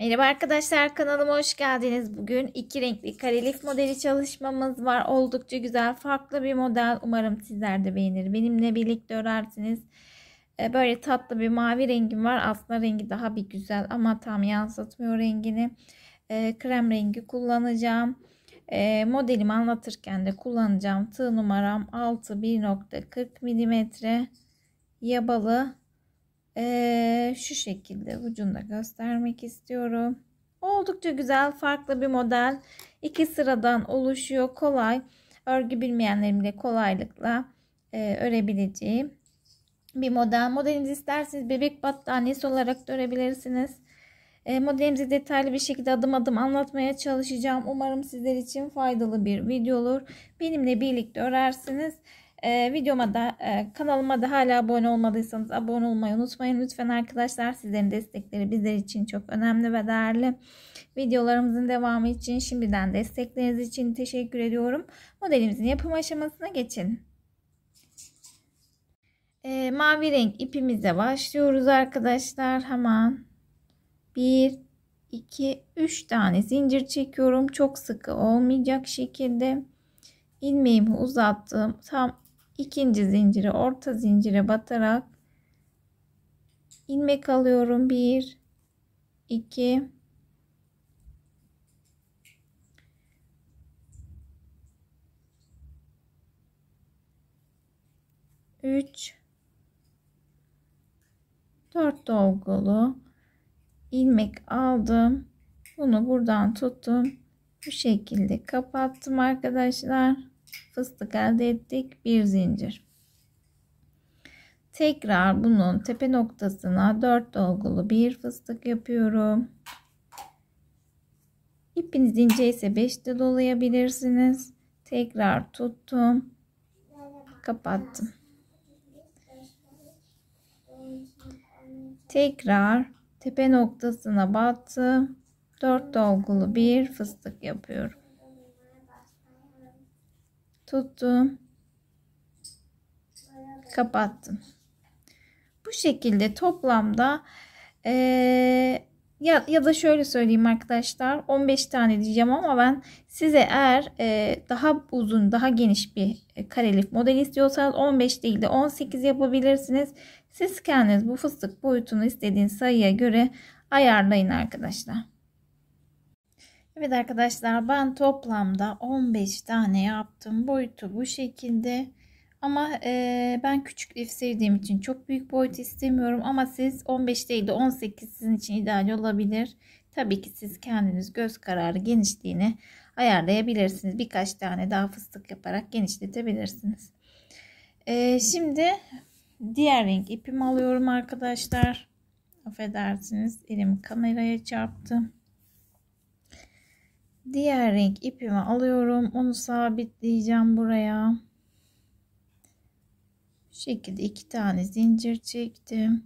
Merhaba arkadaşlar kanalıma hoş geldiniz. Bugün iki renkli karelif modeli çalışmamız var. Oldukça güzel farklı bir model. Umarım sizler de beğenir. Benimle birlikte örersiniz. Ee, böyle tatlı bir mavi rengim var. Aslında rengi daha bir güzel ama tam yansıtmıyor rengini. Ee, krem rengi kullanacağım. Ee, modelimi anlatırken de kullanacağım tığ numaram 6 1.40 mm yabalı ee, şu şekilde ucunda göstermek istiyorum. Oldukça güzel farklı bir model. İki sıradan oluşuyor. Kolay. Örgü bilmeyenlerin bile kolaylıkla e, örebileceği bir model. Modelinizi isterseniz bebek battaniyesi olarak da örebilirsiniz. E, modelimizi detaylı bir şekilde adım adım anlatmaya çalışacağım. Umarım sizler için faydalı bir video olur. Benimle birlikte örersiniz. Ee, videoma da e, kanalıma da hala abone olmadıysanız abone olmayı unutmayın. Lütfen arkadaşlar sizlerin destekleri bizler için çok önemli ve değerli. Videolarımızın devamı için şimdiden destekleriniz için teşekkür ediyorum. Modelimizin yapım aşamasına geçin. Ee, mavi renk ipimize başlıyoruz arkadaşlar. Hemen 1, 2, 3 tane zincir çekiyorum. Çok sıkı olmayacak şekilde ilmeğimi uzattım. Tam ikinci zinciri orta zincire batarak ilmek alıyorum. 1 2 3 4 dolgulu ilmek aldım. Bunu buradan tuttum. Bu şekilde kapattım arkadaşlar fıstık elde ettik. Bir zincir. Tekrar bunun tepe noktasına 4 dolgulu bir fıstık yapıyorum. İpiniz ince ise 5 de dolayabilirsiniz. Tekrar tuttum. Kapattım. Tekrar tepe noktasına battım. 4 dolgulu bir fıstık yapıyorum tuttum. Kapattım. Bu şekilde toplamda e, ya, ya da şöyle söyleyeyim arkadaşlar 15 tane diyeceğim ama ben size eğer e, daha uzun daha geniş bir e, karelik model istiyorsanız 15 değil de 18 yapabilirsiniz. Siz kendiniz bu fıstık boyutunu istediğiniz sayıya göre ayarlayın arkadaşlar Evet arkadaşlar ben toplamda 15 tane yaptım. Boyutu bu şekilde. Ama e, ben küçük lif sevdiğim için çok büyük boyut istemiyorum. Ama siz 15 değil de 18 sizin için ideal olabilir. Tabii ki siz kendiniz göz kararı genişliğini ayarlayabilirsiniz. Birkaç tane daha fıstık yaparak genişletebilirsiniz. E, şimdi diğer renk ipimi alıyorum arkadaşlar. Affedersiniz elim kameraya çarptı. Diğer renk ipimi alıyorum. Onu sabitleyeceğim buraya. Bu şekilde iki tane zincir çektim.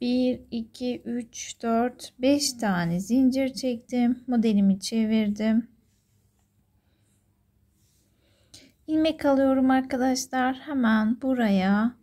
1, 2, 3, 4, 5 tane zincir çektim. Modelimi çevirdim. ilmek alıyorum arkadaşlar. Hemen buraya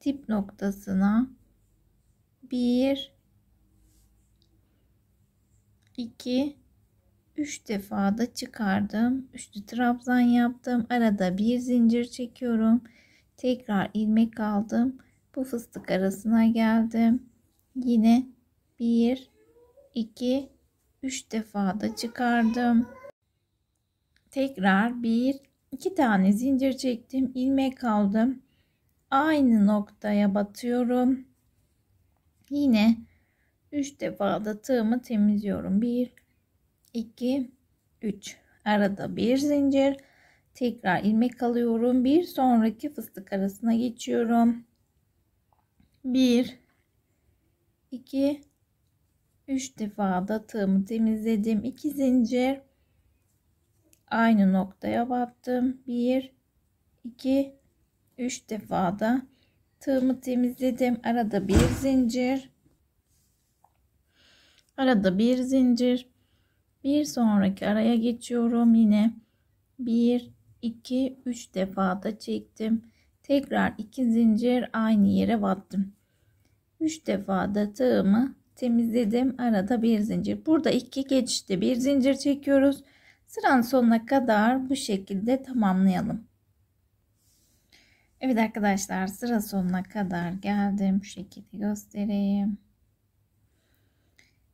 tip noktasına 1 2 3 defa da çıkardım. Üçlü trabzan yaptım. Arada bir zincir çekiyorum. Tekrar ilmek aldım. Bu fıstık arasına geldim. Yine 1 2 3 defa da çıkardım. Tekrar 1 2 tane zincir çektim. ilmek aldım. Aynı noktaya batıyorum. Yine 3 defa da tığımı temizliyorum. 1 2 3 arada bir zincir tekrar ilmek alıyorum. Bir sonraki fıstık arasına geçiyorum. 1 2 3 defa da tığımı temizledim. 2 zincir aynı noktaya battım. 1 2 3 defa da tığımı temizledim. Arada bir zincir Arada bir zincir. Bir sonraki araya geçiyorum yine. 1 2 3 defa da çektim. Tekrar iki zincir aynı yere battım. 3 defa da tığımı temizledim. Arada bir zincir. Burada iki geçişte bir zincir çekiyoruz. Sıranın sonuna kadar bu şekilde tamamlayalım. Evet arkadaşlar sıra sonuna kadar geldim. Şu şekilde göstereyim.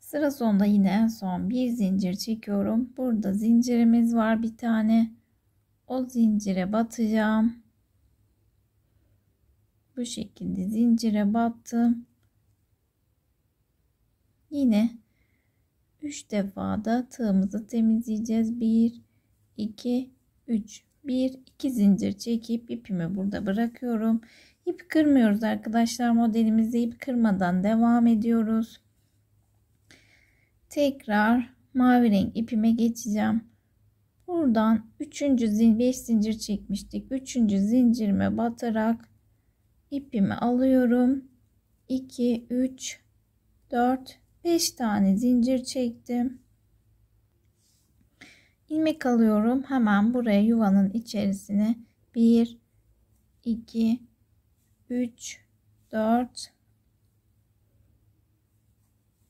Sıra sonunda yine en son bir zincir çekiyorum. Burada zincirimiz var bir tane. O zincire batacağım. Bu şekilde zincire battım. Yine 3 defa da tığımızı temizleyeceğiz. 1 2 3 1 2 zincir çekip ipimi burada bırakıyorum. İp kırmıyoruz arkadaşlar. Modelimizde ip kırmadan devam ediyoruz. Tekrar mavi renk ipime geçeceğim. Buradan 3. zincir 5 zincir çekmiştik. 3. zincirime batarak ipimi alıyorum. 2 3 4 5 tane zincir çektim. ilmek alıyorum. Hemen buraya yuvanın içerisine 1 2 3 4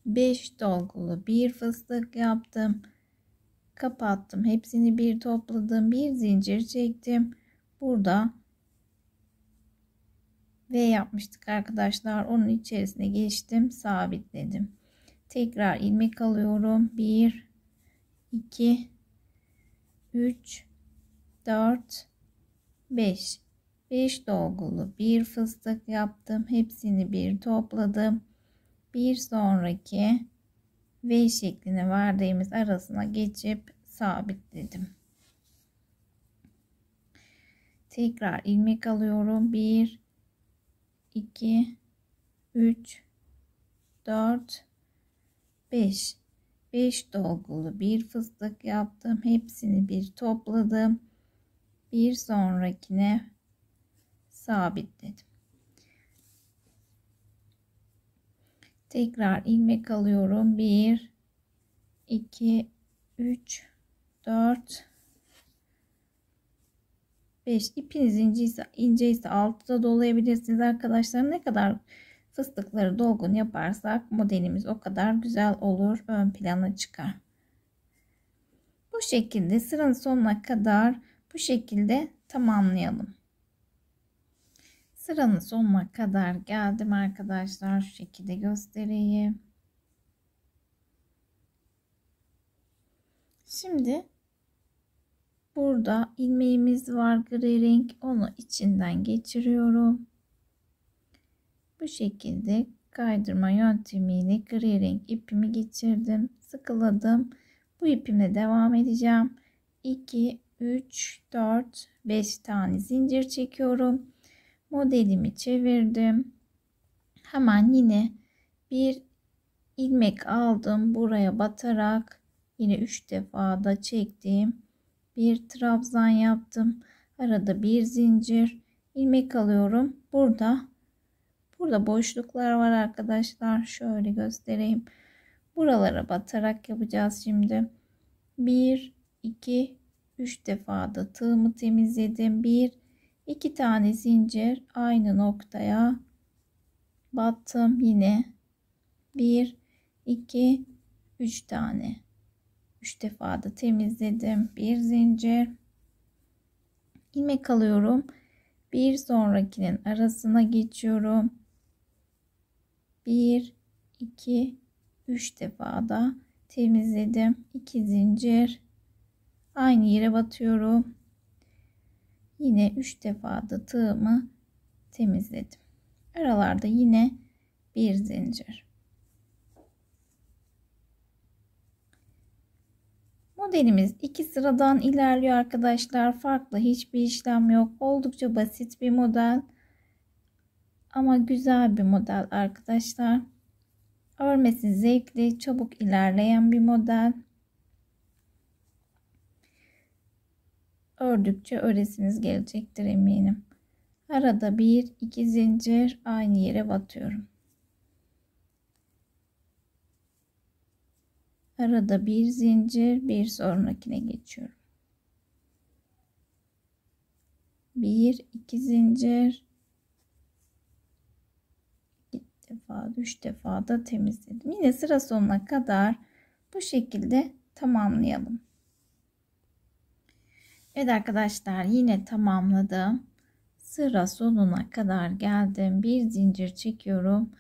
5 dolgulu bir fıstık yaptım. Kapattım. Hepsini bir topladım. Bir zincir çektim. Burada V yapmıştık arkadaşlar. Onun içerisine geçtim. Sabitledim. Tekrar ilmek alıyorum. 1 2 3 4 5 5 dolgulu bir fıstık yaptım. Hepsini bir topladım. Bir sonraki V şeklini verdiğimiz arasına geçip sabitledim. Tekrar ilmek alıyorum. 1 2 3 4 5 5 dolgulu bir fıstık yaptım. Hepsini bir topladım. Bir sonrakine sabitledim. Tekrar ilmek alıyorum. 1 2 3 4 5 ipiniz ince ise, ince ise 6'da dolayabilirsiniz arkadaşlar. Ne kadar fıstıkları dolgun yaparsak modelimiz o kadar güzel olur. Ön plana çıkar. Bu şekilde sıranın sonuna kadar bu şekilde tamamlayalım. Sıranın sonuna kadar geldim arkadaşlar. Şu şekilde göstereyim. Şimdi burada ilmeğimiz var gri renk. Onu içinden geçiriyorum. Bu şekilde kaydırma yöntemiyle gri renk ipimi geçirdim. Sıkıladım. Bu ipimle devam edeceğim. 2, 3, 4, 5 tane zincir çekiyorum. Modelimi çevirdim. Hemen yine bir ilmek aldım. Buraya batarak yine 3 defa da çektim. Bir trabzan yaptım. Arada bir zincir ilmek alıyorum. Burada Burada boşluklar var arkadaşlar. Şöyle göstereyim. Buralara batarak yapacağız şimdi. 1, 2, 3 defa da tığımı temizledim. 1, 2 tane zincir aynı noktaya battım. Yine 1, 2, 3 tane. 3 defa da temizledim. Bir zincir. ilmek alıyorum. Bir sonrakinin arasına geçiyorum. 1 2 3 defa da temizledim 2 zincir aynı yere batıyorum yine 3 defa da tığımı temizledim aralarda yine bir zincir Modelimiz iki sıradan ilerliyor arkadaşlar. Farklı hiçbir işlem yok. Oldukça basit bir model. Ama güzel bir model arkadaşlar. Örmesi zevkli, çabuk ilerleyen bir model. Ördükçe öresiniz gelecektir eminim. Arada bir iki zincir aynı yere batıyorum. Arada bir zincir bir sonrakine geçiyorum. Bir iki zincir defa, 3 defa da temizledim. Yine sıra sonuna kadar bu şekilde tamamlayalım. Evet arkadaşlar yine tamamladım. Sıra sonuna kadar geldim. Bir zincir çekiyorum.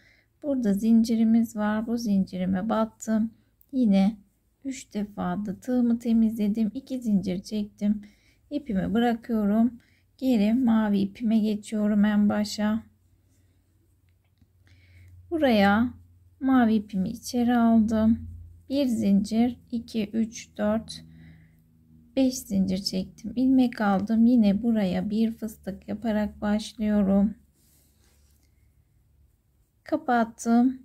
Burada zincirimiz var. Bu zincirime battım. Yine 3 defa da tığımı temizledim. 2 zincir çektim. İpimi bırakıyorum. Geri mavi ipime geçiyorum en başa. Buraya mavi ipimi içeri aldım. Bir zincir 2 3 4 5 zincir çektim. ilmek aldım. Yine buraya bir fıstık yaparak başlıyorum. Kapattım.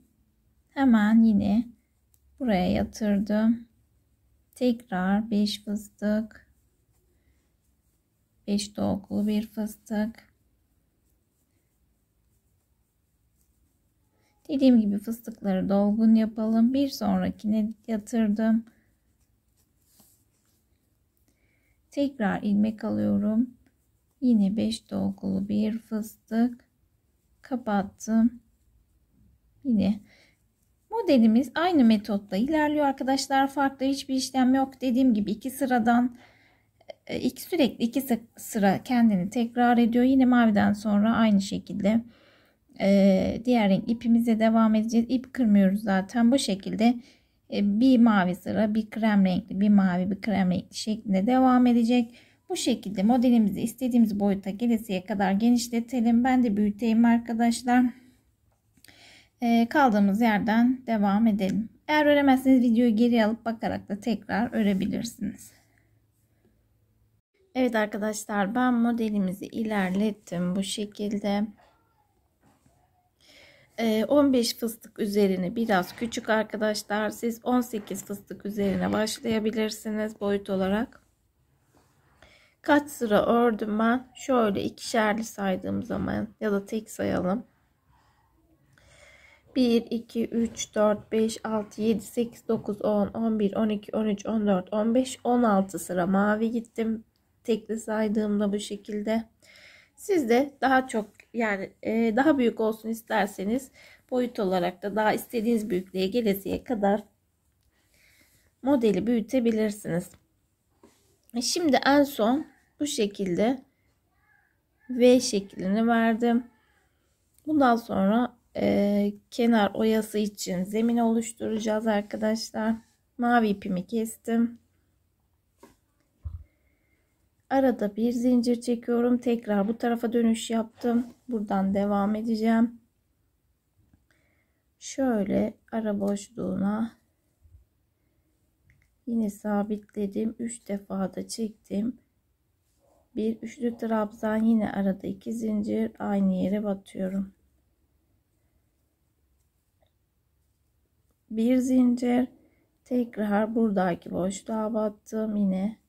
Hemen yine buraya yatırdım. Tekrar 5 fıstık. 5 dolgulu bir fıstık. Dediğim gibi fıstıkları dolgun yapalım. Bir sonrakine yatırdım. Tekrar ilmek alıyorum. Yine 5 dolgulu bir fıstık kapattım. Yine modelimiz aynı metotla ilerliyor arkadaşlar. Farklı hiçbir işlem yok. Dediğim gibi iki sıradan e, iki sürekli iki sıra kendini tekrar ediyor. Yine maviden sonra aynı şekilde e, diğer renk ipimize devam edeceğiz. İp kırmıyoruz zaten bu şekilde bir mavi sıra bir krem renkli bir mavi bir krem renkli şeklinde devam edecek. Bu şekilde modelimizi istediğimiz boyuta gelesiye kadar genişletelim. Ben de büyüteyim arkadaşlar. Ee, kaldığımız yerden devam edelim. Eğer öremezseniz videoyu geri alıp bakarak da tekrar örebilirsiniz. Evet arkadaşlar ben modelimizi ilerlettim bu şekilde. 15 ee, fıstık üzerine biraz küçük arkadaşlar. Siz 18 fıstık üzerine başlayabilirsiniz boyut olarak. Kaç sıra ördüm ben? Şöyle ikişerli saydığım zaman ya da tek sayalım. 1, 2, 3, 4, 5, 6, 7, 8, 9, 10, 11, 12, 13, 14, 15, 16 sıra mavi gittim. Tekli saydığımda bu şekilde. Siz de daha çok yani e, daha büyük olsun isterseniz boyut olarak da daha istediğiniz büyüklüğe gelesiye kadar modeli büyütebilirsiniz. E, şimdi en son bu şekilde V şeklini verdim. Bundan sonra e, kenar oyası için zemin oluşturacağız arkadaşlar. Mavi ipimi kestim. Arada bir zincir çekiyorum. Tekrar bu tarafa dönüş yaptım. Buradan devam edeceğim. Şöyle ara boşluğuna yine sabitledim. 3 defa da çektim. Bir üçlü trabzan yine arada iki zincir aynı yere batıyorum. Bir zincir tekrar buradaki boşluğa battım yine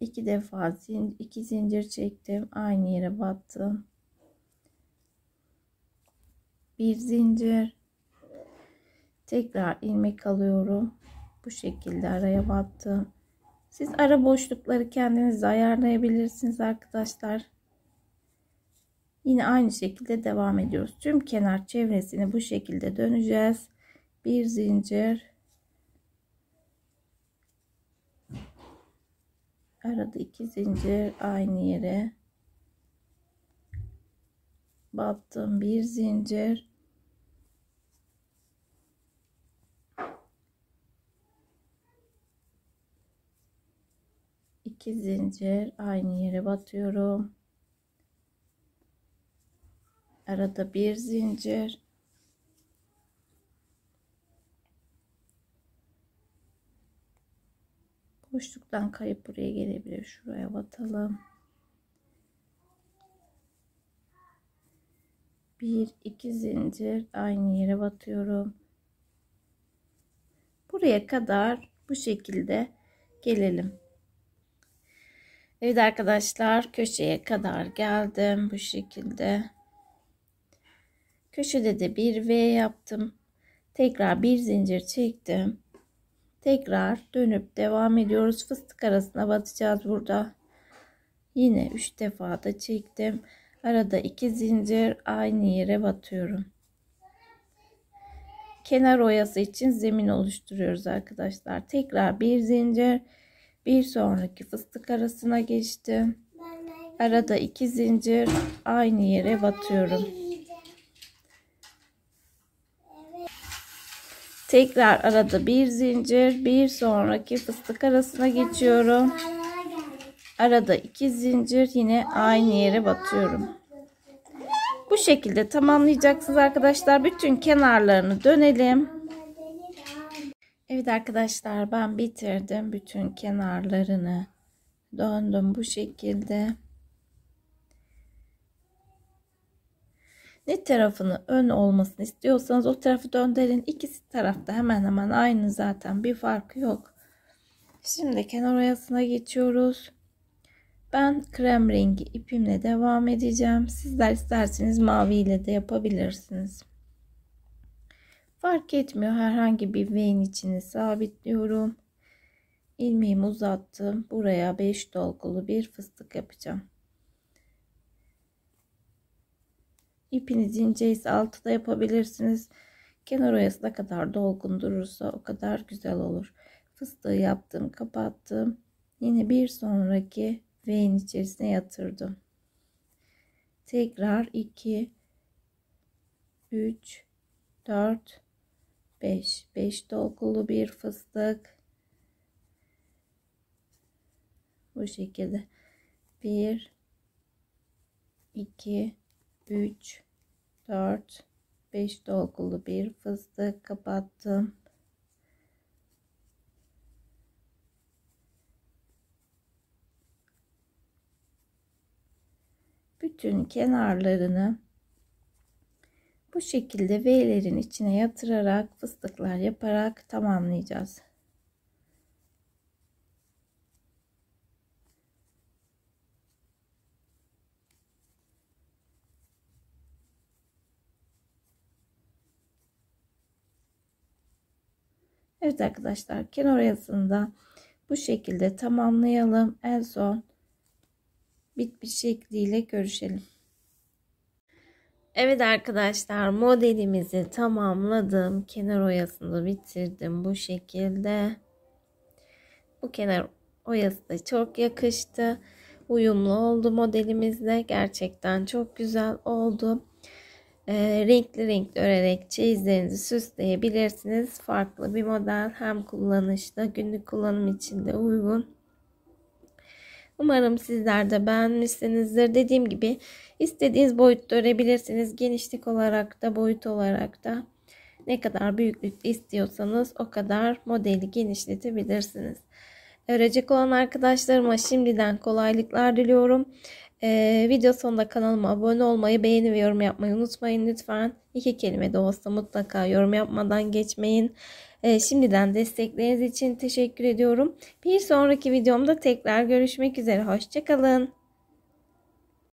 iki defa iki zincir çektim. Aynı yere battım. Bir zincir. Tekrar ilmek alıyorum. Bu şekilde araya battım. Siz ara boşlukları kendiniz ayarlayabilirsiniz arkadaşlar. Yine aynı şekilde devam ediyoruz. Tüm kenar çevresini bu şekilde döneceğiz. Bir zincir arada iki zincir aynı yere. Battım. Bir zincir. İki zincir aynı yere batıyorum. Arada bir zincir boşluktan kayıp buraya gelebilir. Şuraya batalım. Bir iki zincir aynı yere batıyorum. Buraya kadar bu şekilde gelelim. Evet arkadaşlar köşeye kadar geldim bu şekilde. Köşede de bir V yaptım. Tekrar bir zincir çektim. Tekrar dönüp devam ediyoruz. Fıstık arasına batacağız burada. Yine 3 defa da çektim. Arada iki zincir aynı yere batıyorum. Kenar oyası için zemin oluşturuyoruz arkadaşlar. Tekrar bir zincir bir sonraki fıstık arasına geçtim. Arada iki zincir aynı yere batıyorum. Tekrar arada bir zincir bir sonraki fıstık arasına geçiyorum. Arada iki zincir yine aynı yere batıyorum. Bu şekilde tamamlayacaksınız arkadaşlar. Bütün kenarlarını dönelim. Evet arkadaşlar ben bitirdim bütün kenarlarını. Döndüm bu şekilde. Ne tarafını ön olmasını istiyorsanız o tarafı döndürün. İkisi tarafta hemen hemen aynı zaten bir farkı yok. Şimdi kenar oyasına geçiyoruz. Ben krem rengi ipimle devam edeceğim. Sizler isterseniz maviyle de yapabilirsiniz. Fark etmiyor. Herhangi bir V'nin içini sabitliyorum. İlmeğimi uzattım. Buraya 5 dolgulu bir fıstık yapacağım. İpiniz ince ise altıda yapabilirsiniz. Kenar oyası ne kadar dolgun durursa o kadar güzel olur. Fıstığı yaptım, kapattım. Yine bir sonraki V'nin içerisine yatırdım. Tekrar 2 3 4 5 5 dolgulu bir fıstık. Bu şekilde 1 2 3 4 5 dolgulu bir fıstık kapattım. Bütün kenarlarını bu şekilde V'lerin içine yatırarak fıstıklar yaparak tamamlayacağız. Evet arkadaşlar kenar oyasında bu şekilde tamamlayalım. En son bitmiş şekliyle görüşelim. Evet arkadaşlar modelimizi tamamladım. Kenar oyasını bitirdim bu şekilde. Bu kenar oyası da çok yakıştı. Uyumlu oldu modelimizle. Gerçekten çok güzel oldu. Ee, renkli renkli örerek çeyizlerinizi süsleyebilirsiniz. Farklı bir model hem kullanışlı günlük kullanım için de uygun. Umarım sizler de beğenmişsinizdir. Dediğim gibi istediğiniz boyutta örebilirsiniz. Genişlik olarak da boyut olarak da ne kadar büyüklükte istiyorsanız o kadar modeli genişletebilirsiniz. Örecek olan arkadaşlarıma şimdiden kolaylıklar diliyorum. Ee, video sonunda kanalıma abone olmayı, beğeni ve yorum yapmayı unutmayın lütfen. İki kelime de olsa mutlaka yorum yapmadan geçmeyin. Ee, şimdiden destekleriniz için teşekkür ediyorum. Bir sonraki videomda tekrar görüşmek üzere. Hoşçakalın.